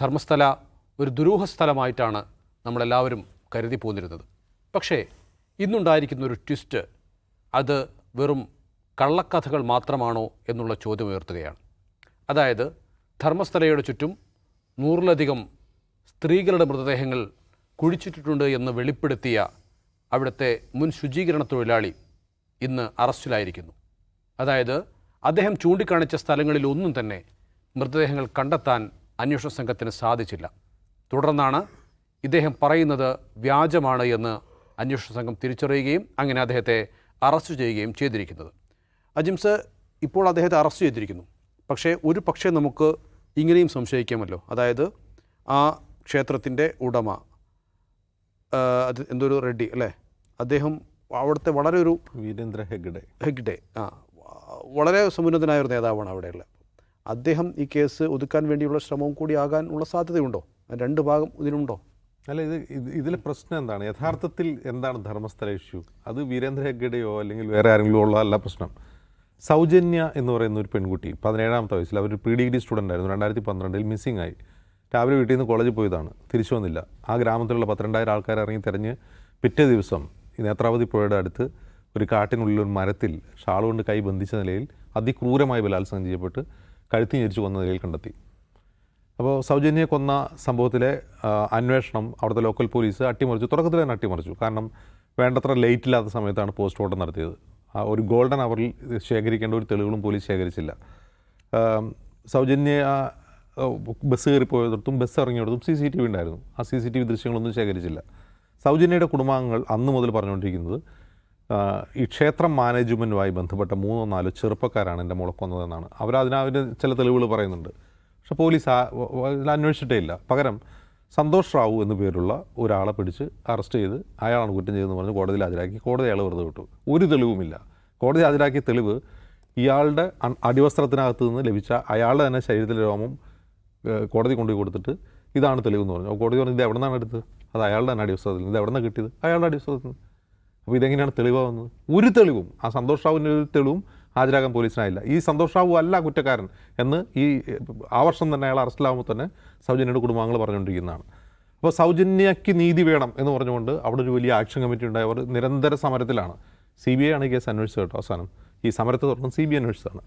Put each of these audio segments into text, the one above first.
ധർമ്മസ്ഥല ഒരു ദുരൂഹ സ്ഥലമായിട്ടാണ് നമ്മളെല്ലാവരും കരുതി പോന്നിരുന്നത്. പക്ഷേ ഇന്നുണ്ടായിരിക്കുന്ന ഒരു ട്വിസ്റ്റ് അത് വെറും കള്ളക്കഥകൾ മാത്രമാണോ എന്നുള്ള ചോദ്യം ഉയർത്തുകയാണ്. അതായത് ധർമ്മസ്ഥലയുടെ ചുറ്റും നൂറിലധികം സ്ത്രീകളുടെ മൃതദേഹങ്ങൾ കുഴിച്ചിട്ടിട്ടുണ്ട് എന്ന് വെളിപ്പെടുത്തിയ അവിടുത്തെ മുൻ ശുചീകരണ തൊഴിലാളി ഇന്ന് അറസ്റ്റിലായിരിക്കുന്നു. അതായത് അദ്ദേഹം ചൂണ്ടിക്കാണിച്ച സ്ഥലങ്ങളിൽ ഒന്നും തന്നെ മൃതദേഹങ്ങൾ കണ്ടെത്താൻ അന്വേഷണ സംഘത്തിന് സാധിച്ചില്ല. തുടർന്നാണ് ഇദ്ദേഹം പറയുന്നത് വ്യാജമാണ് എന്ന് അന്വേഷണ സംഘം തിരിച്ചറിയുകയും അങ്ങനെ അദ്ദേഹത്തെ അറസ്റ്റ് ചെയ്യുകയും ചെയ്തിരിക്കുന്നത്. അജിംസ് ഇപ്പോൾ അദ്ദേഹത്തെ അറസ്റ്റ് ചെയ്തിരിക്കുന്നു. പക്ഷേ ഒരു പക്ഷേ നമുക്ക് ഇങ്ങനെയും സംശയിക്കാമല്ലോ. അതായത് ആ ക്ഷേത്രത്തിന്റെ ഉടമ അത് എന്തൊരു റെഡ്ഡി അല്ലേ? അദ്ദേഹം അവിടുത്തെ വളരെ ഒരു വീരേന്ദ്ര ഹെഗ്ഡെ. ഹെഗ്ഡെ ആ വളരെ സമുന്നതനായ ഒരു നേതാവാണ് അവിടെയുള്ള അദ്ദേഹം ഈ കേസ് ഒതുക്കാൻ വേണ്ടിയുള്ള ശ്രമവും കൂടി ആകാൻ ഉള്ള സാധ്യതയുണ്ടോ? രണ്ട് ഭാഗം ഇതിനുണ്ടോ അല്ല ഇത് ഇത് ഇതിലെ പ്രശ്നം എന്താണ്? യഥാർത്ഥത്തിൽ എന്താണ് ധർമ്മസ്ഥല ഇഷ്യൂ അത് വീരേന്ദ്ര ഹെഗ്ഗഡെയോ അല്ലെങ്കിൽ വേറെ ആരെങ്കിലും ഉള്ള അല്ല പ്രശ്നം. സൗജന്യ എന്ന് പറയുന്ന ഒരു പെൺകുട്ടി പതിനേഴാമത്തെ വയസ്സിൽ അവർ പ്രീ ഡിഗ്രി സ്റ്റുഡന്റ് ആയിരുന്നു. രണ്ടായിരത്തി പന്ത്രണ്ടിൽ മിസ്സിംഗ് ആയി. രാവിലെ വീട്ടിൽ നിന്ന് കോളേജിൽ പോയതാണ്. തിരിച്ചു വന്നില്ല. ആ ഗ്രാമത്തിലുള്ള പന്ത്രണ്ടായിരം ആൾക്കാർ ഇറങ്ങി തിരഞ്ഞ് പിറ്റേ ദിവസം ഈ നേത്രാവതി പുഴയുടെ അടുത്ത് ഒരു കാട്ടിനുള്ളിൽ ഒരു മരത്തിൽ ഷാൾ കൊണ്ട് കൈ ബന്ധിച്ച നിലയിൽ അതിക്രൂരമായി ബലാത്സംഗം ചെയ്യപ്പെട്ട് കഴുത്തി ഞെരിച്ചു കൊന്ന നിലയിൽ കണ്ടെത്തി. അപ്പോൾ സൗജന്യെ കൊന്ന സംഭവത്തിലെ അന്വേഷണം അവിടുത്തെ ലോക്കൽ പോലീസ് അട്ടിമറിച്ചു. തുടക്കത്തിൽ തന്നെ അട്ടിമറിച്ചു. കാരണം വേണ്ടത്ര ലേറ്റ് ഇല്ലാത്ത സമയത്താണ് പോസ്റ്റ്മോർട്ടം നടത്തിയത്. ആ ഒരു ഗോൾഡൻ അവറിൽ ശേഖരിക്കേണ്ട ഒരു തെളിവുകളും പോലീസ് ശേഖരിച്ചില്ല. സൗജന്യ ബസ് കയറിപ്പോയതിടത്തും ബസ് ഇറങ്ങിയടത്തും സി സി ടി വി ഉണ്ടായിരുന്നു. ആ സി സി ടി വി ദൃശ്യങ്ങളൊന്നും ശേഖരിച്ചില്ല. സൗജന്യയുടെ കുടുംബാംഗങ്ങൾ അന്ന് മുതൽ പറഞ്ഞുകൊണ്ടിരിക്കുന്നത് ഈ ക്ഷേത്രം മാനേജ്മെന്റുമായി ബന്ധപ്പെട്ട മൂന്നോ നാലോ ചെറുപ്പക്കാരാണ് എന്റെ മോളെ കൊന്നതെന്നാണ് അവരതിനവർ ചില തെളിവുകൾ പറയുന്നുണ്ട്. പക്ഷെ പോലീസ് അന്വേഷിച്ചിട്ടേ ഇല്ല. പകരം സന്തോഷ് റാവു എന്നു പേരുള്ള ഒരാളെ പിടിച്ച് അറസ്റ്റ് ചെയ്ത് അയാളാണ് കുറ്റം ചെയ്തെന്ന് പറഞ്ഞ് കോടതിയിൽ ഹാജരാക്കി. കോടതി അയാൾ വെറുതെ വിട്ടു. ഒരു തെളിവുമില്ല. കോടതി ഹാജരാക്കിയ തെളിവ് ഇയാളുടെ അടിവസ്ത്രത്തിനകത്ത് നിന്ന് ലഭിച്ച അയാളുടെ തന്നെ ശരീരത്തിലെ രോമം കോടതി കൊണ്ടുപോയി കൊടുത്തിട്ട് ഇതാണ് തെളിവെന്ന് പറഞ്ഞു. കോടതി പറഞ്ഞു ഇത് എവിടെ നിന്നാണ് എടുത്തത്? അത് അയാളുടെ തന്നെ അടിവസ്ത്രത്തിൽ നിന്ന്. ഇത് എവിടെ നിന്നാണ് കിട്ടിയത്? അയാളുടെ അടിവസ്ത്രത്തിൽ നിന്ന്. അപ്പോൾ ഇതെങ്ങനെയാണ് തെളിവാകുന്നത് ഒരു തെളിവും ആ സന്തോഷ് റാവുവിന്റെ ഒരു തെളിവും ഹാജരാകാൻ പോലീസിനായില്ല. ഈ സന്തോഷ് റാവു അല്ല കുറ്റക്കാരൻ എന്ന് ഈ ആ വർഷം തന്നെ അയാൾ അറസ്റ്റിലാകുമ്പോൾ തന്നെ സൗജന്യയുടെ കുടുംബാംഗങ്ങൾ പറഞ്ഞുകൊണ്ടിരിക്കുന്നതാണ്. അപ്പോൾ സൗജന്യയ്ക്ക് നീതി വേണം എന്ന് പറഞ്ഞുകൊണ്ട് അവിടെ ഒരു വലിയ ആക്ഷൻ കമ്മിറ്റി ഉണ്ടായി. അവർ നിരന്തര സമരത്തിലാണ്. സി ബി ഐ ആണ് ഈ കേസ് അന്വേഷിച്ചത് കേട്ടോ അവസാനം. ഈ സമരത്തെ തുടർന്ന് സി ബി ഐ അന്വേഷിച്ചതാണ്.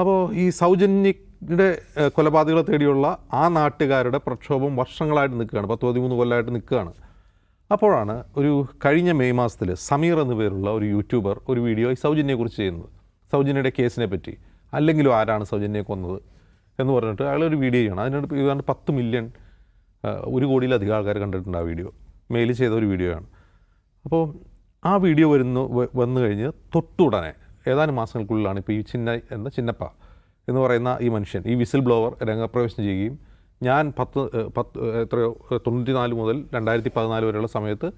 അപ്പോൾ ഈ സൗജന്യയുടെ കൊലപാതകളെ തേടിയുള്ള ആ നാട്ടുകാരുടെ പ്രക്ഷോഭം വർഷങ്ങളായിട്ട് നിൽക്കുകയാണ്. പത്ത് പതിമൂന്ന് കൊല്ലമായിട്ട് നിൽക്കുകയാണ്. അപ്പോഴാണ് ഒരു കഴിഞ്ഞ മെയ് മാസത്തിൽ സമീർ എന്നു പേരുള്ള ഒരു യൂട്യൂബർ ഒരു വീഡിയോ ഈ സൗജന്യയെക്കുറിച്ച് ചെയ്യുന്നത്. സൗജന്യയുടെ കേസിനെ പറ്റി. അല്ലെങ്കിലും ആരാണ് സൗജന്യയെ കൊന്നത് എന്ന് പറഞ്ഞിട്ട് അയാളൊരു വീഡിയോ ചെയ്യണം. അതിനോട് ഏതാണ്ട് പത്ത് മില്യൺ ഒരു കോടിയിലധികം ആൾക്കാർ കണ്ടിട്ടുണ്ട് ആ വീഡിയോ മെയിൽ ചെയ്ത ഒരു വീഡിയോയാണ് അപ്പോൾ ആ വീഡിയോ വരുന്നു വന്നു കഴിഞ്ഞ് തൊട്ടുടനെ ഏതാനും മാസങ്ങൾക്കുള്ളിലാണ് ഇപ്പോൾ ഈ ചിന്ന എന്ന ചിന്നപ്പ എന്ന് പറയുന്ന ഈ മനുഷ്യൻ ഈ വിസിൽ ബ്ലോവർ രംഗപ്രവേശനം ചെയ്യുകയും ഞാൻ പത്ത് പത്ത് എത്രയോ ഏഹ്, തൊണ്ണൂറ്റി നാല് മുതൽ രണ്ടായിരത്തി പതിനാല് വരെയുള്ള സമയത്ത്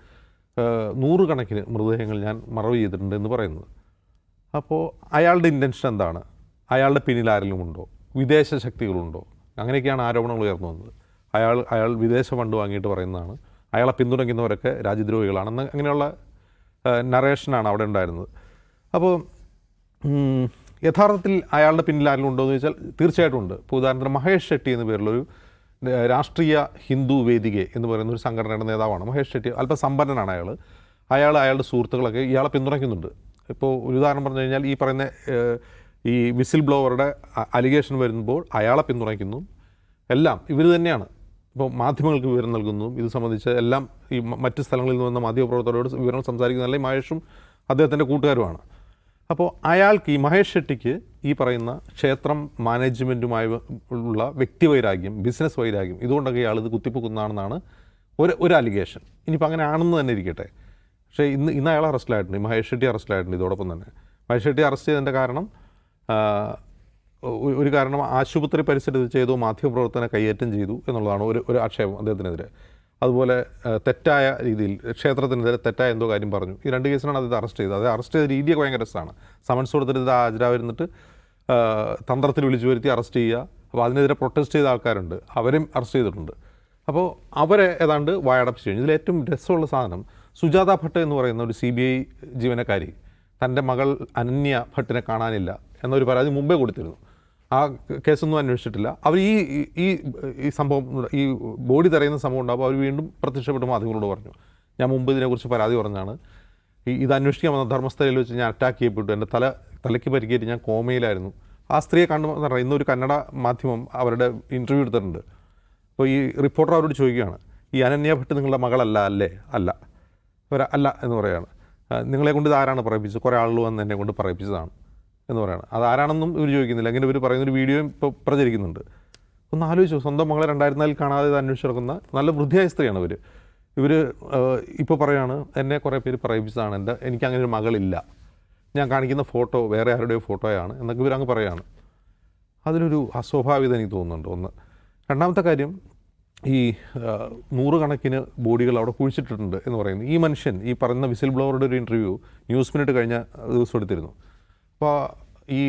നൂറുകണക്കിന് മൃതദേഹങ്ങൾ ഞാൻ മറവ് ചെയ്തിട്ടുണ്ട് എന്ന് പറയുന്നത്. അപ്പോൾ അയാളുടെ ഇന്റൻഷൻ എന്താണ്? അയാളുടെ പിന്നിൽ ആരെങ്കിലും ഉണ്ടോ വിദേശ ശക്തികളുണ്ടോ? അങ്ങനെയൊക്കെയാണ് ആരോപണങ്ങൾ ഉയർന്നു വന്നത്. അയാൾ അയാൾ വിദേശ ഫണ്ട് വാങ്ങിയിട്ട് പറയുന്നതാണ്. അയാളെ പിന്തുണയ്ക്കുന്നവരൊക്കെ രാജ്യദ്രോഹികളാണെന്ന് അങ്ങനെയുള്ള നറേഷനാണ് അവിടെ ഉണ്ടായിരുന്നത്. അപ്പോൾ യഥാർത്ഥത്തിൽ അയാളുടെ പിന്നിൽ ആരെങ്കിലും ഉണ്ടോ എന്ന് ചോദിച്ചാൽ തീർച്ചയായിട്ടും ഉണ്ട്. ഇപ്പോൾ ഉദാഹരണത്തിന് മഹേഷ് ഷെട്ടി എന്ന പേരിലൊരു രാഷ്ട്രീയ ഹിന്ദു വേദിക എന്ന് പറയുന്ന ഒരു സംഘടനയുടെ നേതാവാണ് മഹേഷ് ഷെട്ടി. അല്പം സമ്പന്നനാണ് അയാൾ അയാൾ അയാളുടെ സുഹൃത്തുക്കളൊക്കെ ഇയാളെ പിന്തുണയ്ക്കുന്നുണ്ട്. ഇപ്പോൾ ഒരു ഉദാഹരണം പറഞ്ഞു കഴിഞ്ഞാൽ ഈ പറയുന്ന ഈ വിസിൽ ബ്ലോവറുടെ അലിഗേഷൻ വരുമ്പോൾ അയാളെ പിന്തുണയ്ക്കുന്നു. എല്ലാം ഇവർ തന്നെയാണ്. ഇപ്പോൾ മാധ്യമങ്ങൾക്ക് വിവരം നൽകുന്നു. ഇത് സംബന്ധിച്ച് എല്ലാം ഈ മറ്റ് സ്ഥലങ്ങളിൽ നിന്ന് വന്ന മാധ്യമപ്രവർത്തകരോട് വിവരങ്ങൾ സംസാരിക്കുന്ന മഹേഷും അദ്ദേഹത്തിന്റെ കൂട്ടുകാരുമാണ്. അപ്പോൾ അയാൾക്ക് ഈ മഹേഷ് ഷെട്ടിക്ക് ഈ പറയുന്ന ക്ഷേത്രം മാനേജ്മെന്റുമായി ഉള്ള വ്യക്തിവൈരാഗ്യം ബിസിനസ് വൈരാഗ്യം ഇതുകൊണ്ടൊക്കെ ഇയാൾ ഇത് കുത്തിപ്പൊക്കുന്നതാണെന്നാണ് ഒരു ഒരു അലിഗേഷൻ ഇനിയിപ്പോൾ അങ്ങനെ ആണെന്ന് തന്നെ ഇരിക്കട്ടെ. പക്ഷേ ഇന്ന് ഇന്ന് അയാൾ അറസ്റ്റിലായിട്ടുണ്ട് മഹേഷ് ഷെട്ടി അറസ്റ്റിലായിട്ടുണ്ട് ഇതോടൊപ്പം തന്നെ. മഹേഷ് ഷെട്ടി അറസ്റ്റ് ചെയ്തതിന്റെ കാരണം ഒരു കാരണം ആശുപത്രി പരിസരത്ത് ചെയ്തു മാധ്യമപ്രവർത്തനം കൈയേറ്റം ചെയ്തു എന്നുള്ളതാണ് ഒരു ഒരു ആക്ഷേപം അദ്ദേഹത്തിനെതിരെ. അതുപോലെ തെറ്റായ രീതിയിൽ ക്ഷേത്രത്തിനെതിരെ തെറ്റായ എന്തോ കാര്യം പറഞ്ഞു. ഈ രണ്ട് കേസിനാണ് അദ്ദേഹത്തെ അറസ്റ്റ് ചെയ്തത്. അത് അറസ്റ്റ് ചെയ്ത രീതിയൊക്കെ ഭയങ്കര രസമാണ്. സമൻസ് കൊടുത്തിട്ട് ഇത് ഹാജരാവരുന്നിട്ട് തന്ത്രത്തിൽ വിളിച്ചു വരുത്തി അറസ്റ്റ് ചെയ്യുക. അപ്പോൾ അതിനെതിരെ പ്രൊട്ടസ്റ്റ് ചെയ്ത ആൾക്കാരുണ്ട്. അവരും അറസ്റ്റ് ചെയ്തിട്ടുണ്ട്. അപ്പോൾ അവരെ ഏതാണ്ട് വയടപ്പ് കഴിഞ്ഞു ഇതിൽ ഏറ്റവും രസമുള്ള സാധനം സുജാത ഭട്ട് എന്ന് പറയുന്ന ഒരു സി ബി ഐ ജീവനക്കാരി തന്റെ മകൾ അനന്യ ഭട്ടിനെ കാണാനില്ല എന്നൊരു പരാതി മുമ്പേ കൊടുത്തിരുന്നു. ആ കേസൊന്നും അന്വേഷിച്ചിട്ടില്ല. അവർ ഈ ഈ- ഈ ഈ സംഭവം ഈ ബോഡി തെരയുന്ന സംഭവം ഉണ്ടാകുമ്പോൾ അവർ വീണ്ടും പ്രത്യക്ഷപ്പെട്ട് മാധ്യമങ്ങളോട് പറഞ്ഞു. ഞാൻ മുമ്പ് ഇതിനെക്കുറിച്ച് പരാതി പറഞ്ഞാണ് ഈ ഇത് അന്വേഷിക്കാൻ വന്ന ധർമ്മസ്ഥലയിൽ വെച്ച് ഞാൻ അറ്റാക്ക് ചെയ്യപ്പെട്ടു. എന്റെ തല തലയ്ക്ക് പരിക്കേറ്റ് ഞാൻ കോമയിലായിരുന്നു. ആ സ്ത്രീയെ കണ്ടു ഇന്നൊരു കന്നഡ മാധ്യമം അവരുടെ ഇന്റർവ്യൂ എടുത്തിട്ടുണ്ട്. അപ്പോൾ ഈ റിപ്പോർട്ടർ അവരോട് ചോദിക്കുകയാണ് ഈ അനന്യ ഭട്ട് നിങ്ങളുടെ മകളല്ല അല്ലേ? അല്ല. അല്ല എന്ന് പറയുകയാണ് നിങ്ങളെ കൊണ്ട് ഇത് ആരാണ് പറയിപ്പിച്ചത്? കുറേ ആളുകൾ വന്ന് എന്നെ കൊണ്ട് പറയിപ്പിച്ചതാണ്. എന്ന് പറയുകയാണ് അത് ആരാണെന്നും ഇവർ ചോദിക്കുന്നില്ല. അങ്ങനെ ഇവർ പറയുന്നൊരു വീഡിയോയും ഇപ്പോൾ പ്രചരിക്കുന്നുണ്ട്. ഒന്ന് ആലോചിച്ചു സ്വന്തം മകളെ രണ്ടായിരത്തി നാലിൽ കാണാതെ അന്വേഷിച്ച് നടക്കുന്ന നല്ല വൃദ്ധിയായ സ്ത്രീയാണ് ഇവർ ഇവർ ഇപ്പോൾ പറയുകയാണ് എന്നെ കുറേ പേര് പറയിപ്പിച്ചതാണ്. എന്റെ എനിക്ക് അങ്ങനെ ഒരു മകളില്ല. ഞാൻ കാണിക്കുന്ന ഫോട്ടോ വേറെ ആരുടെയോ ഫോട്ടോയാണ് എന്നൊക്കെ ഇവരങ്ങ് പറയുകയാണ് അതിനൊരു അസ്വാഭാവികത എനിക്ക് തോന്നുന്നുണ്ട്. ഒന്ന് രണ്ടാമത്തെ കാര്യം ഈ നൂറുകണക്കിന് ബോഡികൾ അവിടെ കുഴിച്ചിട്ടിട്ടുണ്ട് എന്ന് പറയുന്നു. ഈ മനുഷ്യൻ ഈ പറയുന്ന വിസിൽ ബ്ലോവറുടെ ഒരു ഇന്റർവ്യൂ ന്യൂസ് മിനിറ്റ് കഴിഞ്ഞ ദിവസം എടുത്തിരുന്നു. അപ്പോൾ ഈ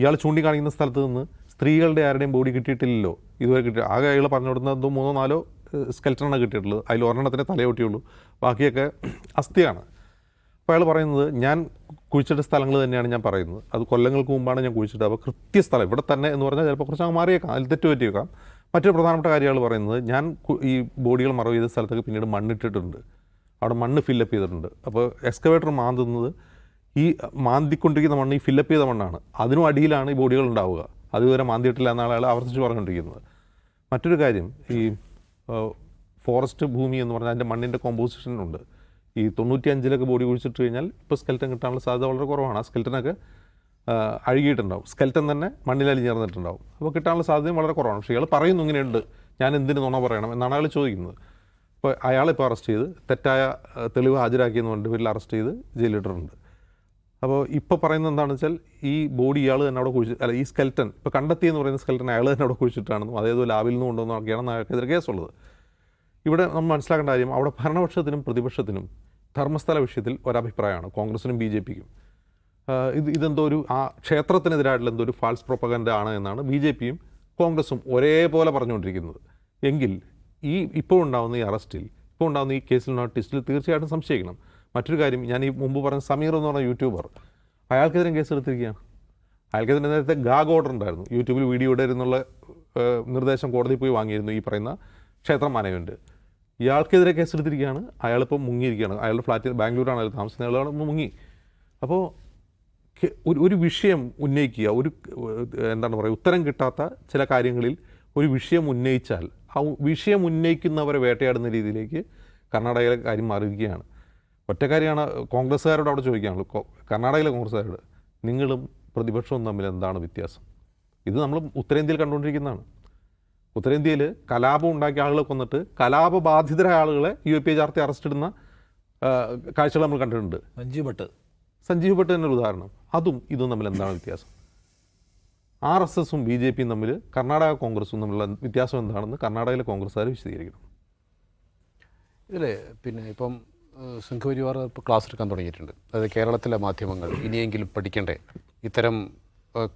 ഇയാൾ ചൂണ്ടിക്കാണിക്കുന്ന സ്ഥലത്ത് നിന്ന് സ്ത്രീകളുടെ ആരുടെയും ബോഡി കിട്ടിയിട്ടില്ലല്ലോ. ഇതുവരെ കിട്ടി ആകെ അയാൾ പറഞ്ഞു കൊടുക്കുന്നത് മൂന്നോ നാലോ സ്കെൽറ്റനാണ് കിട്ടിയിട്ടുള്ളത്. അതിൽ ഒരെണ്ണത്തിന്റെ തലയൊട്ടിയുള്ളൂ. ബാക്കിയൊക്കെ അസ്ഥിയാണ്. അപ്പോൾ അയാൾ പറയുന്നത് ഞാൻ കുഴിച്ചിട്ട സ്ഥലങ്ങൾ തന്നെയാണ് ഞാൻ പറയുന്നത്. അത് കൊല്ലങ്ങൾക്ക് മുമ്പാണ് ഞാൻ കുഴിച്ചിട്ടത്. അപ്പോൾ കൃത്യസ്ഥലം ഇവിടെ തന്നെ എന്ന് പറഞ്ഞാൽ ചിലപ്പോൾ കുറച്ച് അങ്ങ് മാറിയേക്കാം. അതിൽ തെറ്റ് പറ്റിയേക്കാം. മറ്റൊരു പ്രധാനപ്പെട്ട കാര്യമാണ് പറയുന്നത് ഞാൻ ഈ ബോഡികൾ മറവ് ചെയ്ത സ്ഥലത്തൊക്കെ പിന്നീട് മണ്ണിട്ടിട്ടുണ്ട്. അവിടെ മണ്ണ് ഫില്ലപ്പ് ചെയ്തിട്ടുണ്ട്. അപ്പോൾ എക്സ്കവേറ്റർ മാന്തുന്നത് ഈ മാന്തിക്കൊണ്ടിരിക്കുന്ന മണ്ണ് ഈ ഫില്ലപ്പ് ചെയ്ത മണ്ണാണ്. അതിനും അടിയിലാണ് ഈ ബോഡികൾ ഉണ്ടാവുക. അതുവരെ മാന്തിയിട്ടില്ല എന്നാണ് അയാൾ ആവർത്തിച്ച് പറഞ്ഞുകൊണ്ടിരിക്കുന്നത്. മറ്റൊരു കാര്യം ഈ ഫോറസ്റ്റ് ഭൂമി എന്ന് പറഞ്ഞാൽ അതിന്റെ മണ്ണിന്റെ കോമ്പോസിഷൻ ഉണ്ട്. ഈ തൊണ്ണൂറ്റി അഞ്ചിലൊക്കെ ബോഡി കുഴിച്ചിട്ട് കഴിഞ്ഞാൽ ഇപ്പോൾ സ്കെൽറ്റൻ കിട്ടാനുള്ള സാധ്യത വളരെ കുറവാണ്. ആ സ്കെൽറ്റനൊക്കെ അഴുകിയിട്ടുണ്ടാവും. സ്കെൽറ്റൻ തന്നെ മണ്ണിൽ അലിഞ്ഞിറന്നിട്ടുണ്ടാവും അപ്പോൾ കിട്ടാനുള്ള സാധ്യതയും വളരെ കുറവാണ്. പക്ഷേ ഇയാൾ പറയുന്നു ഇങ്ങനെയുണ്ട്. ഞാൻ എന്തിന് നുണ പറയണം എന്നാണ് അയാൾ ചോദിക്കുന്നത്. അപ്പോൾ അയാളെ ഇപ്പോൾ അറസ്റ്റ് ചെയ്ത് തെറ്റായ തെളിവ് ഹാജരാക്കിയെന്ന് പറഞ്ഞിട്ട് പേരിൽ അറസ്റ്റ് ചെയ്ത് ജയിലിട്ടിട്ടുണ്ട് അപ്പോൾ ഇപ്പോൾ പറയുന്നത് എന്താണെന്ന് വെച്ചാൽ ഈ ബോഡി ഇയാൾ തന്നെ അവിടെ കുഴിച്ച് അല്ല ഈ സ്കെൽറ്റൻ ഇപ്പോൾ കണ്ടെത്തിയെന്ന് പറയുന്ന സ്കെൽറ്റൻ അയാൾ തന്നെ അവിടെ കുഴിച്ചിട്ടാണെന്നും അതേപോലെ ലാബിൽ നിന്ന് കൊണ്ടുവന്നൊക്കെയാണ് അയാൾക്കെതിരെ കേസുള്ളത്. ഇവിടെ നമ്മൾ മനസ്സിലാക്കേണ്ട കാര്യം അവിടെ ഭരണപക്ഷത്തിനും പ്രതിപക്ഷത്തിനും ധർമ്മസ്ഥല വിഷയത്തിൽ ഒരഭിപ്രായമാണ് കോൺഗ്രസിനും ബി ജെ പിക്കും. ഇത് ഇതെന്തോ ഒരു ആ ക്ഷേത്രത്തിനെതിരായിട്ടുള്ള എന്തോ ഒരു ഫാൾസ് പ്രൊപ്പഗൻഡ ആണ് എന്നാണ് ബി ജെ പിയും കോൺഗ്രസും ഒരേപോലെ പറഞ്ഞുകൊണ്ടിരിക്കുന്നത്. എങ്കിൽ ഈ ഇപ്പോൾ ഉണ്ടാകുന്ന ഈ അറസ്റ്റിൽ ഇപ്പോൾ ഉണ്ടാകുന്ന ഈ കേസിൽ ടെസ്റ്റിൽ തീർച്ചയായിട്ടും സംശയിക്കണം. മറ്റൊരു കാര്യം ഞാൻ ഈ മുമ്പ് പറഞ്ഞ സമീർ എന്ന് പറഞ്ഞ യൂട്യൂബർ അയാൾക്കെതിരെ കേസ് എടുത്തിരിക്കുകയാണ്. അയാൾക്കെതിരെ നേരത്തെ ഗാഗ് ഓർഡർ ഉണ്ടായിരുന്നു. യൂട്യൂബിൽ വീഡിയോ ഇടരുന്നുള്ള നിർദ്ദേശം കോടതി പോയി വാങ്ങിയിരുന്നു ഈ പറയുന്ന ക്ഷേത്ര മാനേജ്മെന്റ് ഇയാൾക്കെതിരെ കേസെടുത്തിരിക്കുകയാണ്. അയാളിപ്പോൾ മുങ്ങിയിരിക്കുകയാണ്. അയാളുടെ ഫ്ലാറ്റിൽ ബാംഗ്ലൂരാണ് അയാൾ താമസിക്കുന്നത്. അയാളാണ് മുങ്ങി. അപ്പോൾ ഒരു ഒരു വിഷയം ഉന്നയിക്കുക ഒരു എന്താണ് പറയുക ഉത്തരം കിട്ടാത്ത ചില കാര്യങ്ങളിൽ ഒരു വിഷയം ഉന്നയിച്ചാൽ ആ വിഷയം ഉന്നയിക്കുന്നവരെ വേട്ടയാടുന്ന രീതിയിലേക്ക് കർണാടകയിലെ കാര്യം മാറിയിരിക്കുകയാണ്. ഒറ്റ കാര്യമാണ് കോൺഗ്രസ്സുകാരോട് അവിടെ ചോദിക്കാനുള്ളൂ കർണാടകയിലെ കോൺഗ്രസ്സുകാരോട് നിങ്ങളും പ്രതിപക്ഷവും തമ്മിൽ എന്താണ് വ്യത്യാസം? ഇത് നമ്മൾ ഉത്തരേന്ത്യയിൽ കണ്ടുകൊണ്ടിരിക്കുന്നതാണ്. ഉത്തരേന്ത്യയിൽ കലാപം ഉണ്ടാക്കിയ ആളുകളെ കൊന്നിട്ട് കലാപബാധിതരായ ആളുകളെ യു പി എ ചാർത്തി അറസ്റ്റ് ഇടുന്ന കാഴ്ചകൾ നമ്മൾ കണ്ടിട്ടുണ്ട്. സഞ്ജീവ് ഭട്ട്. സഞ്ജീവ് ഭട്ട് തന്നെ ഒരു ഉദാഹരണം. അതും ഇതും തമ്മിൽ എന്താണ് വ്യത്യാസം? ആർ എസ് എസും ബി ജെ പിയും തമ്മിൽ കർണാടക കോൺഗ്രസും തമ്മിലുള്ള വ്യത്യാസം എന്താണെന്ന് കർണാടകയിലെ കോൺഗ്രസ്സുകാർ വിശദീകരിക്കണം. ഇതിൽ പിന്നെ ഇപ്പം സംഘപരിവാർ ഇപ്പോൾ ക്ലാസ് എടുക്കാൻ തുടങ്ങിയിട്ടുണ്ട്. അതായത് കേരളത്തിലെ മാധ്യമങ്ങൾ ഇനിയെങ്കിലും പഠിക്കണ്ടേ? ഇത്തരം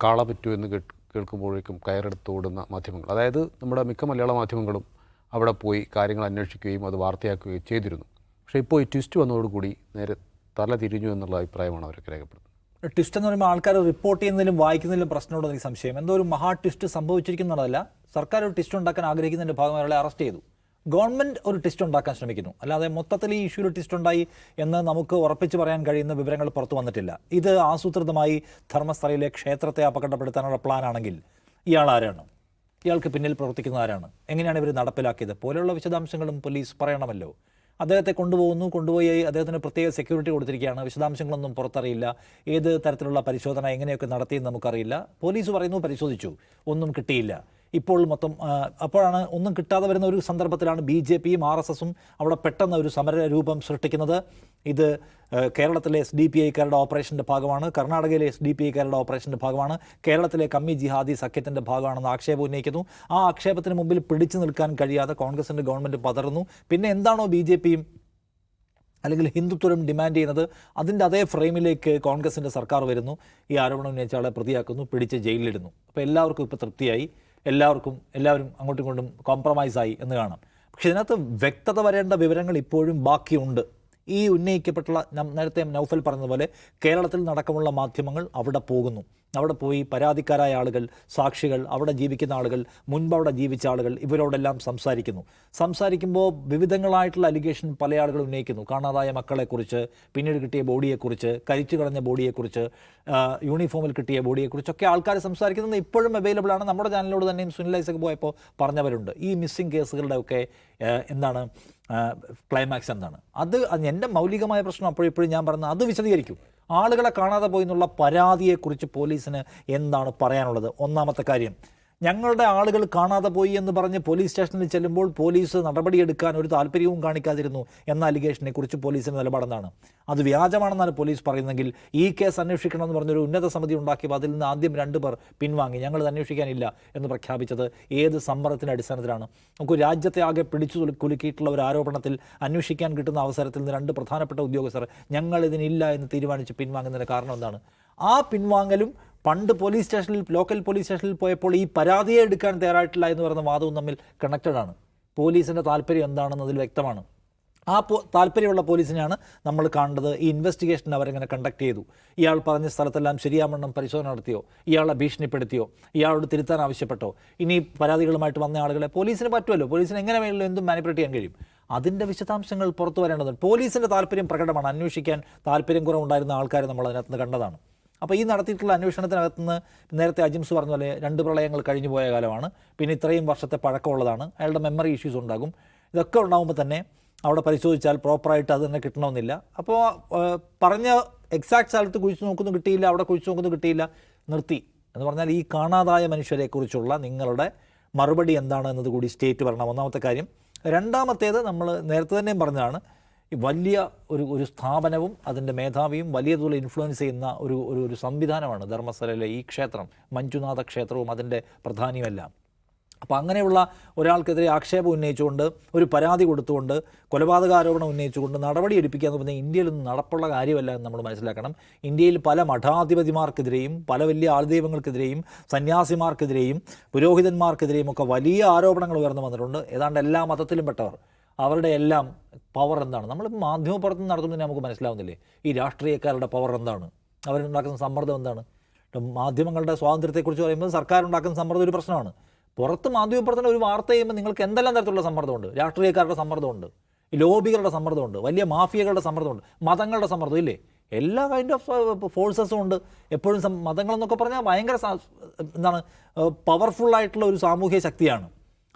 കാള പറ്റൂ എന്ന് കേട്ട് കേൾക്കുമ്പോഴേക്കും കയറെടുത്ത് ഓടുന്ന മാധ്യമങ്ങൾ. അതായത് നമ്മുടെ മിക്ക മലയാള മാധ്യമങ്ങളും അവിടെ പോയി കാര്യങ്ങൾ അന്വേഷിക്കുകയും അത് വാർത്തയാക്കുകയും ചെയ്തിരുന്നു. പക്ഷേ ഇപ്പോൾ ഈ ട്വിസ്റ്റ് വന്നതോടുകൂടി നേരെ തല തിരിഞ്ഞു എന്നുള്ള അഭിപ്രായമാണ് അവരൊക്കെ രേഖപ്പെടുത്തുന്നത്. ട്വിസ്റ്റ് എന്ന് പറയുമ്പോൾ ആൾക്കാർ റിപ്പോർട്ട് ചെയ്യുന്നതിലും വായിക്കുന്നതിലും പ്രശ്നമുണ്ടെന്ന് എനിക്ക് സംശയം. എന്തോ ഒരു മഹാ ട്വിസ്റ്റ് സംഭവിച്ചിരിക്കുന്നതല്ല സർക്കാർ ഒരു ട്വിസ്റ്റ് ഉണ്ടാക്കാൻ ആഗ്രഹിക്കുന്നതിന്റെ ഭാഗമായി അറസ്റ്റ് ചെയ്തു. ഗവൺമെന്റ് ഒരു ട്വിസ്റ്റ് ഉണ്ടാക്കാൻ ശ്രമിക്കുന്നു. അല്ലാതെ മൊത്തത്തിൽ ഈ ഇഷ്യൂവിൽ ട്വിസ്റ്റ് ഉണ്ടായി എന്ന് നമുക്ക് ഉറപ്പിച്ച് പറയാൻ കഴിയുന്ന വിവരങ്ങൾ പുറത്തു വന്നിട്ടില്ല. ഇത് ആസൂത്രിതമായി ധർമ്മസ്ഥലയിലെ ക്ഷേത്രത്തെ അപകടപ്പെടുത്താനുള്ള പ്ലാൻ ആണെങ്കിൽ ഇയാൾ ആരാണ്? ഇയാൾക്ക് പിന്നിൽ പ്രവർത്തിക്കുന്ന ആരാണ്? എങ്ങനെയാണ് ഇവർ നടപ്പിലാക്കിയത്? പോലെയുള്ള വിശദാംശങ്ങളും പോലീസ് പറയണമല്ലോ. അദ്ദേഹത്തെ കൊണ്ടുപോകുന്നു കൊണ്ടുപോയി അദ്ദേഹത്തിന് പ്രത്യേക സെക്യൂരിറ്റി കൊടുത്തിരിക്കുകയാണ്. വിശദാംശങ്ങളൊന്നും പുറത്തറിയില്ല. ഏത് തരത്തിലുള്ള പരിശോധന എങ്ങനെയൊക്കെ നടത്തിയെന്ന് നമുക്കറിയില്ല. പോലീസ് പറയുന്നു പരിശോധിച്ചു. ഒന്നും കിട്ടിയില്ല. ഇപ്പോൾ മൊത്തം അപ്പോഴാണ് ഒന്നും കിട്ടാതെ വരുന്ന ഒരു സന്ദർഭത്തിലാണ് ബി ജെ പിയും ആർ എസ് എസും അവിടെ പെട്ടെന്ന് ഒരു സമര രൂപം സൃഷ്ടിക്കുന്നത്. ഇത് കേരളത്തിലെ എസ് ഡി പി ഐക്കാരുടെ ഓപ്പറേഷന്റെ ഭാഗമാണ്. കർണാടകയിലെ എസ് ഡി പി ഐക്കാരുടെ ഓപ്പറേഷന്റെ ഭാഗമാണ്. കേരളത്തിലെ കമ്മി ജിഹാദി സഖ്യത്തിന്റെ ഭാഗമാണെന്ന് ആക്ഷേപം ഉന്നയിക്കുന്നു. ആ ആക്ഷേപത്തിന് മുമ്പിൽ പിടിച്ചു നിൽക്കാൻ കഴിയാതെ കോൺഗ്രസിന്റെ ഗവൺമെന്റ് പതറുന്നു. പിന്നെ എന്താണോ ബി ജെ പിയും അല്ലെങ്കിൽ ഹിന്ദുത്വരും ഡിമാൻഡ് ചെയ്യുന്നത് അതിന്റെ അതേ ഫ്രെയിമിലേക്ക് കോൺഗ്രസിന്റെ സർക്കാർ വരുന്നു. ഈ ആരോപണം ഉന്നയിച്ച ആളെ പ്രതിയാക്കുന്നു പിടിച്ച് ജയിലിലിടുന്നു. അപ്പോൾ എല്ലാവർക്കും ഇപ്പോൾ തൃപ്തിയായി. എല്ലാവർക്കും എല്ലാവരും അങ്ങോട്ടും ഇങ്ങോട്ടും കോംപ്രമൈസ് ആയി എന്ന് കാണാം. പക്ഷേ ഇതിനകത്ത് വ്യക്തത വരേണ്ട വിവരങ്ങൾ ഇപ്പോഴും ബാക്കിയുണ്ട്. ഈ ഉന്നയിക്കപ്പെട്ടുള്ള നേരത്തെ നൗഫൽ പറഞ്ഞതുപോലെ കേരളത്തിൽ നടക്കമുള്ള മാധ്യമങ്ങൾ അവിടെ പോകുന്നു. അവിടെ പോയി പരാതിക്കാരായ ആളുകൾ സാക്ഷികൾ അവിടെ ജീവിക്കുന്ന ആളുകൾ മുൻപ് അവിടെ ജീവിച്ച ആളുകൾ ഇവരോടെല്ലാം സംസാരിക്കുന്നു. സംസാരിക്കുമ്പോൾ വിവിധങ്ങളായിട്ടുള്ള അലിഗേഷൻ പല ആളുകൾ ഉന്നയിക്കുന്നു. കാണാതായ മക്കളെക്കുറിച്ച് പിന്നീട് കിട്ടിയ ബോഡിയെക്കുറിച്ച് കരിച്ചു കളഞ്ഞ ബോഡിയെക്കുറിച്ച് യൂണിഫോമിൽ കിട്ടിയ ബോഡിയെക്കുറിച്ചൊക്കെ ആൾക്കാർ സംസാരിക്കുന്നത് ഇപ്പോഴും അവൈലബിൾ ആണ്. നമ്മുടെ ചാനലിലൂടെ തന്നെയും സുനിൽ ഐസക് പോയപ്പോൾ പറഞ്ഞവരുണ്ട്. ഈ മിസ്സിംഗ് കേസുകളുടെ ഒക്കെ എന്താണ് ക്ലൈമാക്സ് എന്താണ്? അത് എന്റെ മൗലികമായ പ്രശ്നം അപ്പോഴിപ്പോഴും ഞാൻ പറയുന്നത് അത് വിശദീകരിക്കും. ആളുകളെ കാണാതെ പോയി എന്നുള്ള പരാതിയെക്കുറിച്ച് പോലീസിന് എന്താണ് പറയാനുള്ളത്? ഒന്നാമത്തെ കാര്യം ഞങ്ങളുടെ ആളുകൾ കാണാതെ പോയി എന്ന് പറഞ്ഞ് പോലീസ് സ്റ്റേഷനിൽ ചെല്ലുമ്പോൾ പോലീസ് നടപടിയെടുക്കാൻ ഒരു താല്പര്യവും കാണിക്കാതിരുന്നു എന്ന അലിഗേഷനെ കുറിച്ച് പോലീസിന്റെ നിലപാടെന്താണ്? അത് വ്യാജമാണെന്നാണ് പോലീസ് പറയുന്നെങ്കിൽ ഈ കേസ് അന്വേഷിക്കണമെന്ന് പറഞ്ഞൊരു ഉന്നത സമിതി ഉണ്ടാക്കിയപ്പോൾ അതിൽ നിന്ന് ആദ്യം രണ്ട് പേർ പിൻവാങ്ങി. ഞങ്ങൾ അന്വേഷിക്കാനില്ല എന്ന് പ്രഖ്യാപിച്ചത് ഏത് സമ്മർദ്ദത്തിന്റെ അടിസ്ഥാനത്തിലാണ്? നമുക്ക് രാജ്യത്തെ ആകെ പിടിച്ചു കുലുക്കിയിട്ടുള്ള ഒരു ആരോപണത്തിൽ അന്വേഷിക്കാൻ കിട്ടുന്ന അവസരത്തിൽ നിന്ന് രണ്ട് പ്രധാനപ്പെട്ട ഉദ്യോഗസ്ഥർ ഞങ്ങൾ ഇതിനില്ല എന്ന് തീരുമാനിച്ച് പിൻവാങ്ങുന്നതിന് കാരണം എന്താണ്? ആ പിൻവാങ്ങലും പണ്ട് പോലീസ് സ്റ്റേഷനിൽ ലോക്കൽ പോലീസ് സ്റ്റേഷനിൽ പോയപ്പോൾ ഈ പരാതിയെ എടുക്കാൻ തയ്യാറായിട്ടില്ല എന്ന് പറയുന്ന വാദവും തമ്മിൽ കണക്റ്റഡ് ആണ് പോലീസിന്റെ താല്പര്യം എന്താണെന്ന് അതിൽ വ്യക്തമാണ്. ആ പോ താല്പര്യമുള്ള പോലീസിനെയാണ് നമ്മൾ കാണേണ്ടത്. ഈ ഇൻവെസ്റ്റിഗേഷൻ അവരെങ്ങനെ കണ്ടക്ട് ചെയ്തു. ഇയാൾ പറഞ്ഞ സ്ഥലത്തെല്ലാം ശരിയാമണ്ണം പരിശോധന നടത്തിയോ? ഇയാളെ ഭീഷണിപ്പെടുത്തിയോ? ഇയാളോട് തിരുത്താൻ ആവശ്യപ്പെട്ടോ? ഇനി പരാതികളുമായിട്ട് വന്ന ആളുകളെ പോലീസിന് പറ്റുമല്ലോ? പോലീസിന് എങ്ങനെ വേണമെങ്കിലും എന്തും മാനിപ്പുലേറ്റ് ചെയ്യാൻ കഴിയും? അതിന്റെ വിശദാംശങ്ങൾ പുറത്തു വരേണ്ടതുണ്ട്. പോലീസിന്റെ താല്പര്യം പ്രകടമാണ്. അന്വേഷിക്കാൻ താല്പര്യം കുറവുണ്ടായിരുന്ന ആൾക്കാരെ നമ്മൾ അതിനകത്ത് കണ്ടതാണ്. അപ്പോൾ ഈ നടത്തിയിട്ടുള്ള അന്വേഷണത്തിനകത്ത് നിന്ന് നേരത്തെ അജിംസ് പറഞ്ഞ പോലെ രണ്ട് പ്രളയങ്ങൾ കഴിഞ്ഞു പോയ കാലമാണ്. പിന്നെ ഇത്രയും വർഷത്തെ പഴക്കമുള്ളതാണ്. അയാളുടെ മെമ്മറി ഇഷ്യൂസ് ഉണ്ടാകും. ഇതൊക്കെ ഉണ്ടാകുമ്പോൾ തന്നെ അവിടെ പരിശോധിച്ചാൽ പ്രോപ്പറായിട്ട് അത് തന്നെ കിട്ടണമെന്നില്ല. അപ്പോൾ പറഞ്ഞ എക്സാക്ട് സ്ഥലത്ത് കുഴിച്ചു നോക്കുന്നു കിട്ടിയില്ല അവിടെ കുഴിച്ചു നോക്കുന്നു കിട്ടിയില്ല നിർത്തി. എന്ന് പറഞ്ഞാൽ ഈ കാണാതായ മനുഷ്യരെക്കുറിച്ചുള്ള നിങ്ങളുടെ മറുപടി എന്താണ് എന്നത് കൂടി സ്റ്റേറ്റ് പറയണം ഒന്നാമത്തെ കാര്യം. രണ്ടാമത്തേത് നമ്മൾ നേരത്തെ തന്നെയും പറഞ്ഞതാണ് വലിയ ഒരു ഒരു സ്ഥാപനവും അതിന്റെ മേധാവിയും വലിയ തോതിൽ ഇൻഫ്ലുവൻസ് ചെയ്യുന്ന ഒരു ഒരു ഒരു സംവിധാനമാണ് ധർമ്മസ്ഥലയിലെ ഈ ക്ഷേത്രം. മഞ്ജുനാഥ ക്ഷേത്രവും അതിന്റെ പ്രധാനിയുമെല്ലാം അപ്പോൾ അങ്ങനെയുള്ള ഒരാൾക്കെതിരെ ആക്ഷേപം ഉന്നയിച്ചുകൊണ്ട് ഒരു പരാതി കൊടുത്തുകൊണ്ട് കൊലപാതക ആരോപണം ഉന്നയിച്ചുകൊണ്ട് നടപടി എടുപ്പിക്കുക എന്ന് പറഞ്ഞാൽ ഇന്ത്യയിലൊന്നും നടപ്പുള്ള കാര്യമല്ല എന്ന് നമ്മൾ മനസ്സിലാക്കണം. ഇന്ത്യയിൽ പല മഠാധിപതിമാർക്കെതിരെയും പല വലിയ ആൾദൈവങ്ങൾക്കെതിരെയും സന്യാസിമാർക്കെതിരെയും പുരോഹിതന്മാർക്കെതിരെയും ഒക്കെ വലിയ ആരോപണങ്ങൾ ഉയർന്നു വന്നിട്ടുണ്ട്. ഏതാണ്ട് എല്ലാ മതത്തിലും പെട്ടവർ. അവരുടെ എല്ലാം പവർ എന്താണ്? നമ്മൾ മാധ്യമപ്രവർത്തനം നടത്തുന്നതിന് നമുക്ക് മനസ്സിലാവുന്നില്ലേ? ഈ രാഷ്ട്രീയക്കാരുടെ പവർ എന്താണ്? അവരുണ്ടാക്കുന്ന സമ്മർദ്ദം എന്താണ്? മാധ്യമങ്ങളുടെ സ്വാതന്ത്ര്യത്തെക്കുറിച്ച് പറയുമ്പോൾ സർക്കാർ ഉണ്ടാക്കുന്ന സമ്മർദ്ദം ഒരു പ്രശ്നമാണ്. പുറത്ത് മാധ്യമപ്രവർത്തനം ഒരു വാർത്ത ചെയ്യുമ്പോൾ നിങ്ങൾക്ക് എന്തെല്ലാം തരത്തിലുള്ള സമ്മർദ്ദമുണ്ട്? രാഷ്ട്രീയക്കാരുടെ സമ്മർദ്ദമുണ്ട്. ലോബികളുടെ സമ്മർദ്ദമുണ്ട്. വലിയ മാഫിയകളുടെ സമ്മർദ്ദമുണ്ട്. മതങ്ങളുടെ സമ്മർദ്ദം ഇല്ലേ? എല്ലാ കൈൻഡ് ഓഫ് ഫോഴ്സസും ഉണ്ട്. എപ്പോഴും മതങ്ങളെന്നൊക്കെ പറഞ്ഞാൽ ഭയങ്കര എന്താണ് പവർഫുൾ ആയിട്ടുള്ള ഒരു സാമൂഹ്യ ശക്തിയാണ്.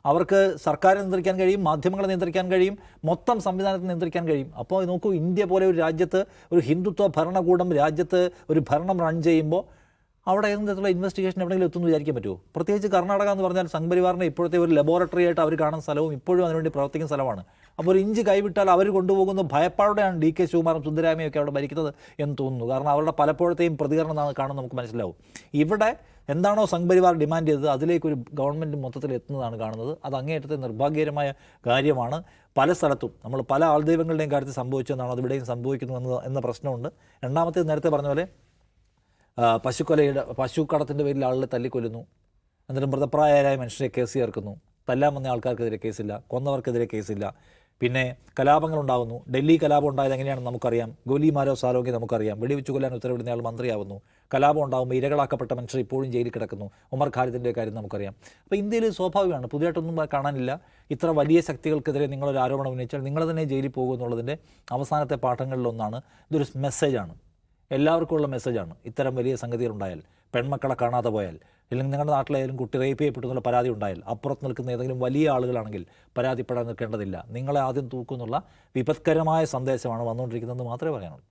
അവർക്ക് സർക്കാരെ നിയന്ത്രിക്കാൻ കഴിയും മാധ്യമങ്ങളെ നിയന്ത്രിക്കാൻ കഴിയും മൊത്തം സംവിധാനത്തെ നിയന്ത്രിക്കാൻ കഴിയും. അപ്പോൾ നോക്കൂ ഇന്ത്യ പോലെ ഒരു രാജ്യത്ത് ഒരു ഹിന്ദുത്വ ഭരണകൂടം രാജ്യത്ത് ഒരു ഭരണം റൺ ചെയ്യുമ്പോൾ അവിടെ ഏതെങ്കിലും തരത്തിലുള്ള ഇൻവെസ്റ്റിഗേഷൻ എവിടെയെങ്കിലും എത്തുമെന്ന് വിചാരിക്കാൻ പറ്റുമോ? പ്രത്യേകിച്ച് കർണാടക എന്ന് പറഞ്ഞാൽ സംഘപരിവാറിന്റെ ഇപ്പോഴത്തെ ഒരു ലബോറട്ടറി ആയിട്ട് അവർ കാണുന്ന സ്ഥലവും ഇപ്പോഴും അതിനുവേണ്ടി പ്രവർത്തിക്കുന്ന സ്ഥലമാണ്. അപ്പോൾ ഒരു ഇഞ്ച് കൈവിട്ടാൽ അവർ കൊണ്ടുപോകുന്ന ഭയപ്പാടോടെയാണ് ഡി കെ ശിവകുമാറും സുന്ദരാമയും ഒക്കെ അവിടെ ഭരിക്കുന്നത് എന്ന് തോന്നുന്നു. കാരണം അവരുടെ പലപ്പോഴത്തെയും പ്രതികരണം കാണുന്നത് കാണും നമുക്ക് മനസ്സിലാവും. ഇവിടെ എന്താണോ സംഘപരിവാർ ഡിമാൻഡ് ചെയ്തത് അതിലേക്ക് ഒരു ഗവൺമെന്റ് മൊത്തത്തിൽ എത്തുന്നതാണ് കാണുന്നത്. അത് അങ്ങേയറ്റത്തെ നിർഭാഗ്യകരമായ കാര്യമാണ്. പല സ്ഥലത്തും നമ്മൾ പല ആൾദൈവങ്ങളുടെയും കാര്യത്തിൽ സംഭവിച്ചതെന്നാണ് അതിവിടെയും സംഭവിക്കുന്നു എന്ന പ്രശ്നമുണ്ട്. രണ്ടാമത്തേത് നേരത്തെ പറഞ്ഞ പോലെ പശുക്കൊലയുടെ പശുക്കടത്തിന്റെ പേരിൽ ആളുകളെ തല്ലിക്കൊല്ലുന്നു. എന്നിട്ട് മൃതപ്രായരായ മനുഷ്യരെ കേസ് ചേർക്കുന്നു. തല്ലാൻ വന്ന ആൾക്കാർക്കെതിരെ കേസില്ല. കൊന്നവർക്കെതിരെ കേസില്ല. പിന്നെ കലാപങ്ങൾ ഉണ്ടാകുന്നു ഡൽഹി കലാപം ഉണ്ടായത് എങ്ങനെയാണെന്ന് നമുക്കറിയാം. ഗോലിമാരോ സാരോഗ്യം നമുക്കറിയാം. വെടിവെച്ച് കൊല്ലാൻ ഉത്തരവിടുന്ന ആൾ മന്ത്രിയാവുന്നു. കലാപം ഉണ്ടാകുമ്പോൾ ഇരകളാക്കപ്പെട്ട മനുഷ്യർ ഇപ്പോഴും ജയിലിൽ കിടക്കുന്നു. ഉമർ ഖാലിദിന്റെ കാര്യം നമുക്കറിയാം. അപ്പോൾ ഇന്ത്യയിൽ സ്വാഭാവികമാണ്. പുതിയതായിട്ടൊന്നും കാണാനില്ല. ഇത്ര വലിയ ശക്തികൾക്കെതിരെ നിങ്ങളൊരു ആരോപണം ഉന്നയിച്ചാൽ നിങ്ങൾ തന്നെ ജയിലിൽ പോകുമെന്നുള്ളതിന്റെ അവസാനത്തെ പാഠങ്ങളിലൊന്നാണ്. ഇതൊരു മെസ്സേജാണ് എല്ലാവർക്കും ഉള്ള മെസ്സേജാണ്. ഇത്തരം വലിയ സംഗതികളുണ്ടായാൽ പെൺമക്കളെ കാണാതെ പോയാൽ അല്ലെങ്കിൽ നിങ്ങളുടെ നാട്ടിലായാലും കുട്ടി റേപ്പ് ചെയ്യപ്പെട്ടു പരാതി ഉണ്ടായാൽ അപ്പുറത്ത് നിൽക്കുന്ന ഏതെങ്കിലും വലിയ ആളുകളാണെങ്കിൽ പരാതിപ്പെടാൻ നിൽക്കേണ്ടതില്ല. നിങ്ങളെ ആദ്യം തൂക്കുന്നുള്ള വിപത്കരമായ സന്ദേശമാണ് വന്നുകൊണ്ടിരിക്കുന്നതെന്ന് മാത്രമേ പറയാനുള്ളൂ.